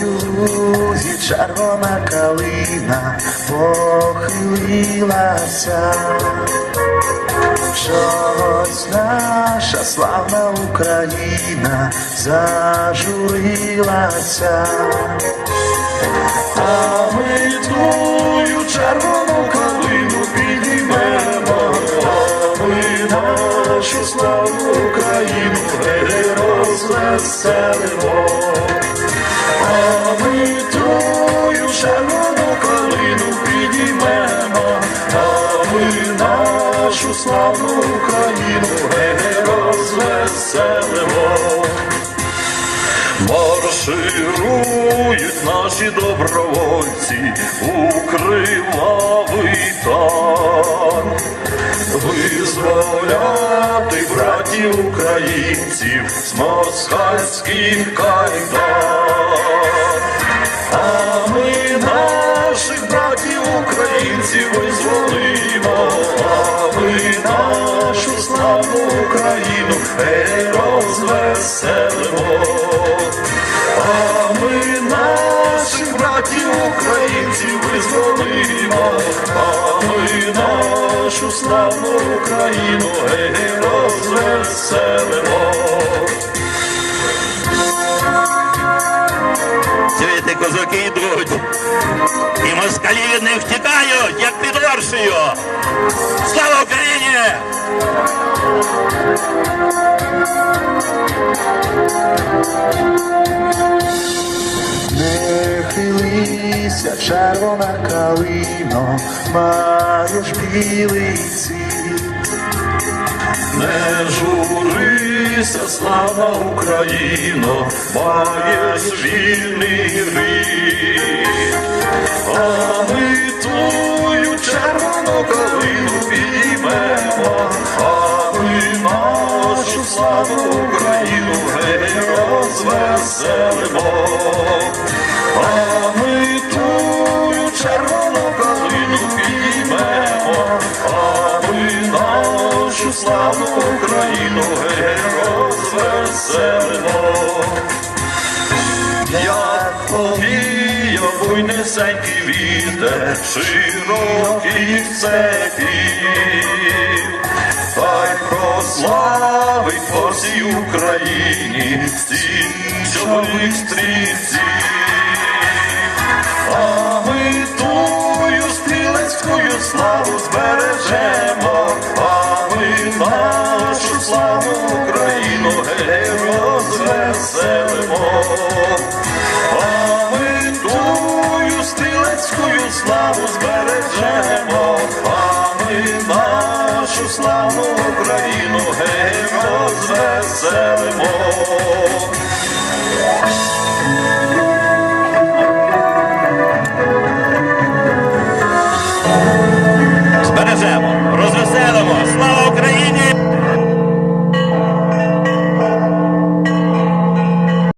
тобою, червона калина похилилася. Чогось наша славна Україна зажурилася. А ми тую червону калину підіймемо, а ми нашу славну Україну розвеселимо. Славну Україну гей, розвеселимо. Марширують наші добровольці у кривавий тан. Визволяти братів українців з москальських кайдан. А ми наших братів українців розвеселимо. А ми наших братів українців визволимо, а ми нашу славну Україну гей, розвеселимо. Чуєте, козаки йдуть. І москалі них втікають, як під Оршею. Слава Україні! Не хилися, червона калино, маєш білий цвіт. Не журися, слава Україно, маєш вільний рід. А ми тую червону розвеселимо. А ми тую червону калину підіймемо, а ми нашу славну Україну розвеселимо. Як повіяв буйнесенький вітер широких цепів, та й прославить по всій Україні стічових стрільців. А ми тую стрілецькою славу збережемо, а ми нашу славу Україну гей, розвеселимо. А ми тую стрілецькою славу збережемо, а ми нашу славу Україну гей, розвеселимо.